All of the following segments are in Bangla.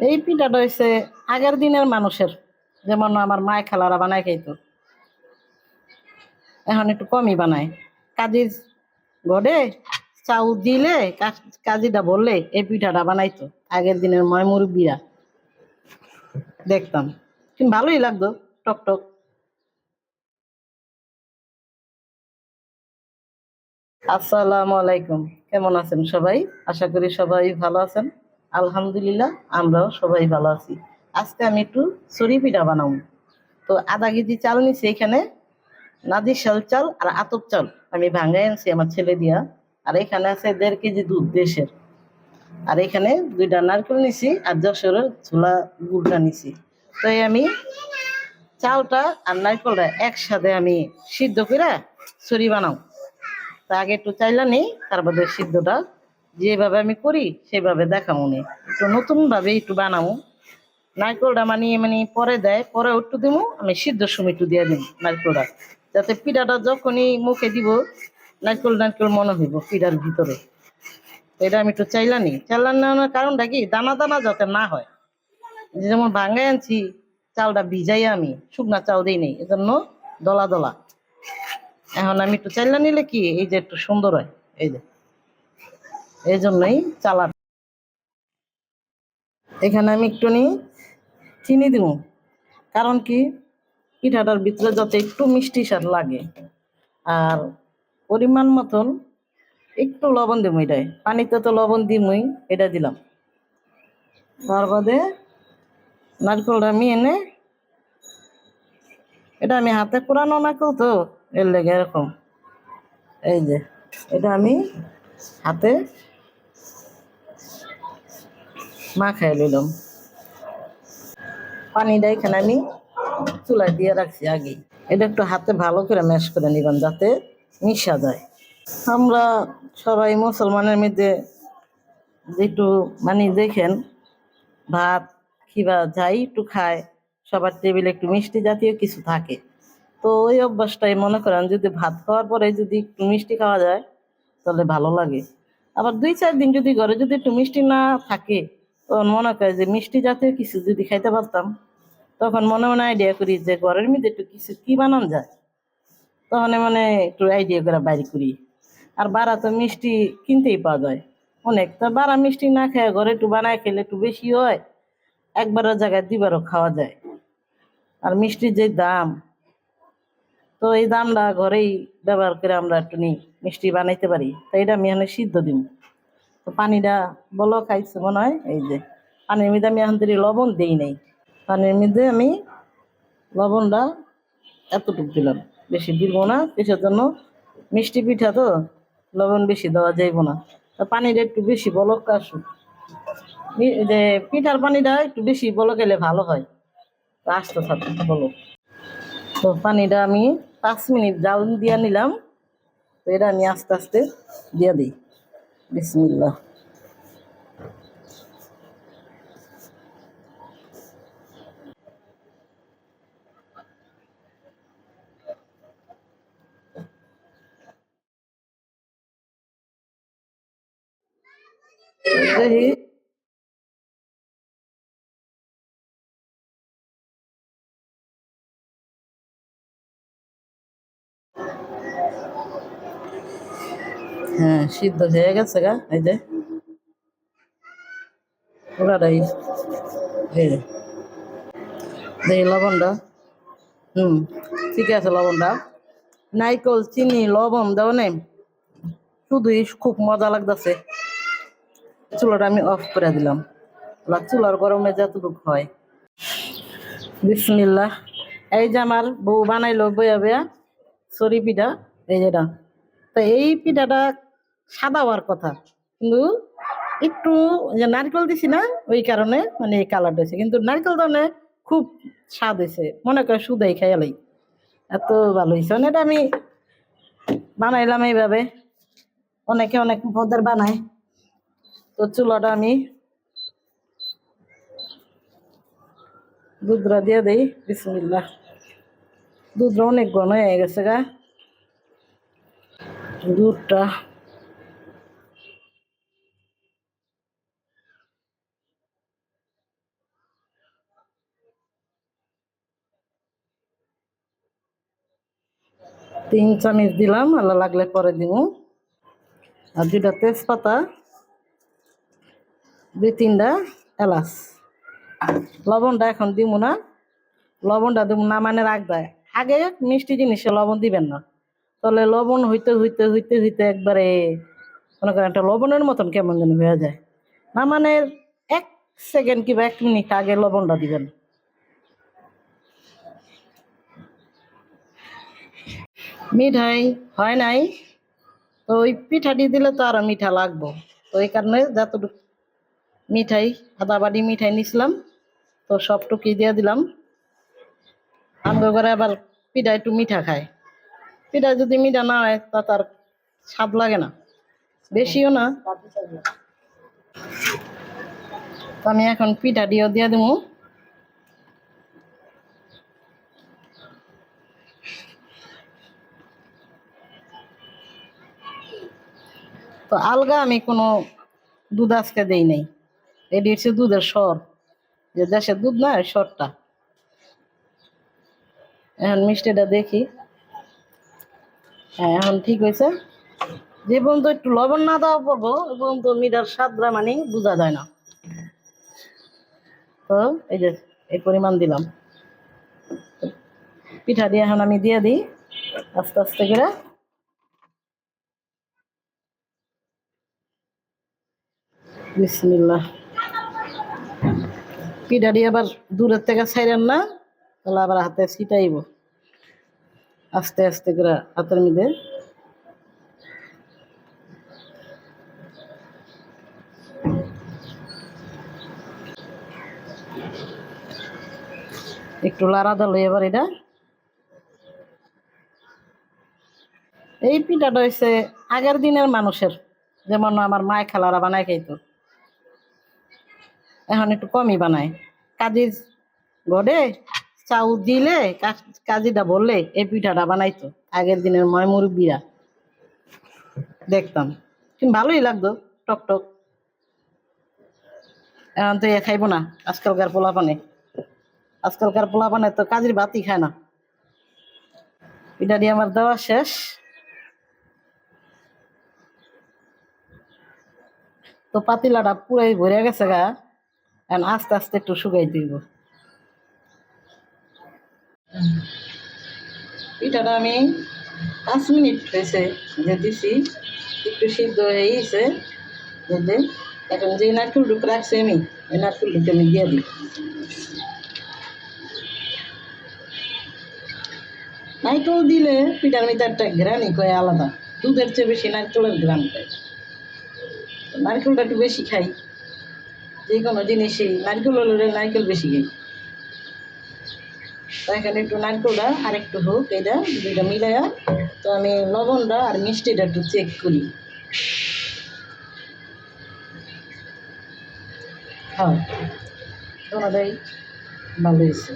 এই পিঠাটা হচ্ছে আগের দিনের মানুষের। যেমন আমার মায় খালারা বানায় খাইতো। এখন একটু কমই বানায়। কাজির ঘরে চাউ দিলে কাজিটা বললে এই পিঠাটা বানাইতো। আগের দিনের ময় মুরব্বীরা। দেখতাম। কিন্তু ভালোই লাগতো, টক টক। আসসালামু আলাইকুম। কেমন আছেন সবাই? আশা করি সবাই ভালো আছেন। আলহামদুলিল্লাহ, আমরাও সবাই ভালো আছি। আজকে আমি একটু সরি পিঠা বানাবো। তো আধা কেজি চাল নিছি এখানে নাদি শাল চাল আর আতপ চাল আমি ভাঙাই আনছি আমার ছেলে দিয়া। আর এখানে আছে দেড় কেজি দুধ দেশের। আর এখানে দুইটা নারকেল নিছি আর যশোরের ছোলা গুড়টা নিছি। তো আমি চালটা আর নারকেলটা একসাথে আমি সিদ্ধ করে সরি বানাও তা আগে একটু চাইলা নেই, তারপরে সিদ্ধটা যেভাবে আমি করি, সেভাবে দেখাবো নি। একটু নতুন ভাবে একটু বানাবো নারকেলটা মানে মানে পরে দেয়, পরে একটু দিব আমি সিদ্ধ সময় একটু দিয়ে দিই নারকেলটা। যাতে পিঠাটা যখনই মুখে দিব, নারকেল নারকেল মনে হইব পিঠার ভিতরে। এটা আমি একটু চাইলা নিই চাইলা নেওয়ার কারণটা কি? দানা দানা যাতে না হয়। যেমন ভাঙাই আনছি, চালটা ভিজাই আমি, শুকনা চাল দিই নেই, এজন্য দলা দলা। এখন আমি একটু চাইলা নিলে কি, এই যে একটু সুন্দর হয়, এই যে। এই জন্যই চালা এখানে আমি একটু নি চিনি দিব কারণ কি পিঠাটার ভিতরে যাতে একটু মিষ্টি স্বাদ লাগে, আর পরিমাণ মতন একটু লবণ দিব এটাই পানিতে তো লবণ দিমই, এটা দিলাম। তার বাদে নারকেলটা আমি এনে, এটা আমি হাতে কোরানো নারকেল তো, এর লেগে এরকম। এই যে, এটা আমি হাতে মাখাই লইলাম। পানিটা এখানে আমি চুলায় দিয়ে রাখছি আগে। এটা একটু হাতে ভালো করে ম্যাশ করে নিলাম যাতে মিশা যায়। আমরা সবাই মুসলমানের মধ্যে যেটু মানে দেখেন, ভাত কিবা যাই একটু খায়, সবার টেবিলে একটু মিষ্টি জাতীয় কিছু থাকে। তো ওই অভ্যাসটাই মনে করেন, যদি ভাত খাওয়ার পরে যদি একটু মিষ্টি খাওয়া যায়, তাহলে ভালো লাগে। আবার দুই চার দিন যদি ঘরে যদি একটু মিষ্টি না থাকে তখন মনে করে যে মিষ্টি জাতীয় কিছু যদি খাইতে পারতাম, তখন মনে মনে আইডিয়া করি যে ঘরের মধ্যে একটু কিছু কি বানান যায়। তখন মানে একটু আইডিয়া করে বাইরে করি। আর বাড়া তো মিষ্টি কিনতেই পাওয়া যায়। অনেক তা বাড়া মিষ্টি না খেয়ে ঘরে একটু বানায় খেলে একটু বেশি হয়, একবারের জায়গায় দুবারও খাওয়া যায়। আর মিষ্টির যে দাম, তো এই দামটা ঘরেই ব্যবহার করে আমরা একটু নিই মিষ্টি বানাইতে পারি। তো এটা আমি এখানে সিদ্ধ দিব। তো পানিটা বলো খাইছে মনে হয়? এই যে, পানির মধ্যে আমি এখন থেকে লবণ দেই নাই। পানির মধ্যে আমি লবণটা এতটুকু দিলাম। বেশি দিব না কিসের জন্য মিষ্টি পিঠা তো লবণ বেশি দেওয়া যাইব না। তো পানিটা একটু বেশি বলক আসুক যে পিঠার পানিটা একটু বেশি বলক এলে ভালো হয়। তো আসতে থাকে বলক তো পানিটা আমি পাঁচ মিনিট জাল দিয়ে নিলাম। তো এটা আমি আস্তে আস্তে দিয়ে দিই। বিসমিল্লাহ দেখি হ্যাঁ সিদ্ধ হয়ে গেছে গা, এই যে। পুরাটাই এই যে লবণটা। হুম, ঠিক আছে লবণটা। নাইকল চিনি, লবণ, দেও নেই? শুধুই খুব মজা লাগতেছে। চুলাটা আমি অফ করে দিলাম। চুলার গরমে যতটুকু হয়। বিসমিল্লাহ। এই যে আমার বউ বানাইলো বইয়া বইয়া সরি পিঠা, এই যেটা তো এই পিঠাটা সাদা হওয়ার কথা। কিন্তু একটু যে নারকেল দিছি না, ওই কারণে মানে এই কালারটা হয়েছে। কিন্তু নারকেল দানে খুব স্বাদ হয়েছে। মনে করে সুদাই খাইয়ালাই এত ভালো হয়েছে। মানে এটা আমি বানাইলাম এইভাবে। অনেকে অনেক পদের বানায়। তো চুলাটা আমি দুধটা দিয়ে দেই। বিসমিল্লাহ। দুধটা অনেক ঘন হয়ে গেছে গা। দুধটা তিন চামচ দিলাম, আল্লাহ লাগলে পরে দিব। আর দুটা তেজপাতা, দুই তিনটা এলাচ। লবণটা এখন দিব না, লবণটা দিব না মানে দেয়। আগে মিষ্টি জিনিসে লবণ দিবেন না। তাহলে লবণ হইতে হইতে হইতে হইতে একবারে মনে করেন একটা লবণের মতন কেমন যেন হয়ে যায়। না মানে এক সেকেন্ড কিংবা এক মিনিট আগে লবণটা দিবেন। মিঠাই হয় নাই। তো ওই পিঠাটি দিলে তো আরও মিঠা লাগবো। তো এই কারণে যতটুকু মিঠাই, আদা বাড়ি মিঠাই নিছিলাম, তো সবটুকুই দিয়ে দিলাম। আমগো করে আবার পিঠা একটু মিঠা খায়। পিঠা যদি মিঠা না হয়, তা তার স্বাদ লাগে না। বেশিও না। তো আমি এখন পিঠা দিয়েও দিয়ে দেবো তো আলগা আমি কোনো দুধ আজকে দেই নাই। এটি হচ্ছে দুধের স্বর। যে দেশের দুধ না স্বরটা। এখন মিষ্টিটা দেখি। হ্যাঁ এখন ঠিক হয়েছে। যে পর্যন্ত একটু লবণ না দেওয়া পড়ব ওই পর্যন্ত মিটার সাতটা মানে বোঝা যায় না। তো এই যে, এই পরিমাণ দিলাম। পিঠা দিয়ে এখন আমি দিয়ে দিই, আস্তে আস্তে করে। বিসমিল্লাহ। পিঠা দিয়ে আবার দূরের থেকে ছাইরেন না? তাহলে আবার হাতে ছিটাইব। আস্তে আস্তে করে হাতের মধ্যে। একটু লাড়া দিল এবার এটা। এই পিঠাটা হয়েছে আগের দিনের মানুষের, যেমন আমার মায় খালারা বানায় খাইতো। এখন একটু কমই বানায়। কাজির গড়ে চাউ দিলে কাজিটা বললে, এই পিঠাটা বানাইতো, আগের দিনের ময় মুরব্বীরা। দেখতাম। কিন্তু ভালোই লাগতো, টক টক। এখন তো এ খাইবো না, আজকালকার পোলাপানে। আজকালকার পোলাপানে তো কাজির বাতি খায় না। পিঠা দিয়ে আমার দেওয়া শেষ। তো পাতিলাটা পুরাই ভরে গেছে গা। এখন আস্তে আস্তে একটু শুকাই দিব। পিঠাটা আমি পাঁচ মিনিট হয়েছে যে দিছি, একটু সিদ্ধ হয়ে গেছে বুঝলে এখন যে নারকেল ডুক রাখছি আমি, ওই নারকেল ডুকে আমি দিয়ে দিই। নারকেল দিলে পিঠার মধ্যে একটা ঘ্রানি কয় আলাদা, দুধের চেয়ে বেশি নারকেলের ঘ্রান পায় নারকেলটা একটু বেশি খাই। যে কোনো জিনিসই নারকেল হলে নারকেল বেশি খাই। তো এখানে একটু নারকেলটা আর একটু হোক এটা দুইটা মিলাইয়া তো আমি লবণটা আর মিষ্টিটা একটু চেক করি। হ্যাঁ ভালো হয়েছে।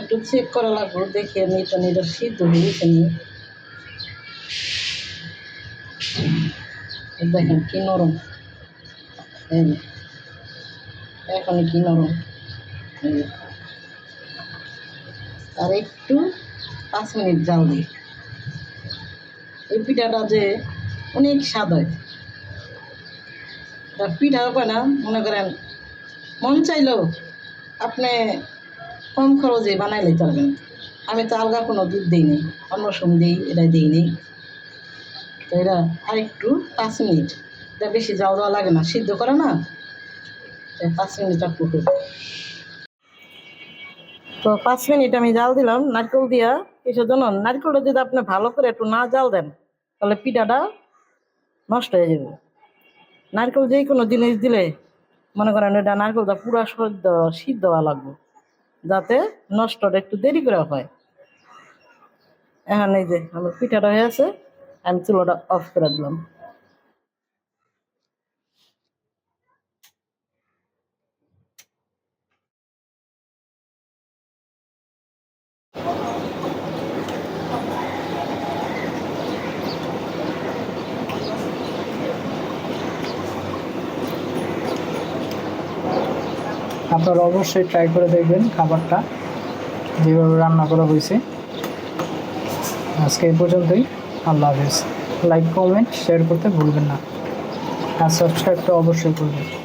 একটু চেক করা লাগবে, দেখি আমি এটা এটা সিদ্ধ হয়ে দেখেন কি নরম এই। এখন কি নরম। আর একটু পাঁচ মিনিট জাল দিই এই পিঠাটা যে অনেক স্বাদ হয়। তা পিঠা হবে না, মনে করেন মন চাইলো আপনি কম খরচে বানাই লইতে পারবেন। আমি তো আলগা কোনো দুধ দিই নি অন্য সম দিই এটা দিই নি তো এটা আরেকটু পাঁচ মিনিট। এটা বেশি জাল দেওয়া লাগে না, সিদ্ধ করে না? পাঁচ মিনিট একটু হোক। তো পাঁচ মিনিট আমি জাল দিলাম, নারকেল দিয়া। কিসের জন্য নারকেলটা যদি আপনি ভালো করে একটু না জাল দেন, তাহলে পিঠাটা নষ্ট হয়ে যাবে। নারকেল যে কোনো জিনিস দিলে, মনে করেন এটা নারকেলটা পুরা সদ্য সিদ্ধ হওয়া লাগবে, যাতে নষ্টটা একটু দেরি করে হয়। এখন এই যে, আমার পিঠাটা হয়ে আছে। আমি চুলোটা অফ করে দিলাম। আপনারা অবশ্যই ট্রাই করে দেখবেন খাবারটা, যেভাবে রান্না করা হয়েছে। আজকে এই পর্যন্তই। আল্লাহ হাফেজ। লাইক কমেন্ট শেয়ার করতে ভুলবেন না। আর সাবস্ক্রাইবটা অবশ্যই করবেন।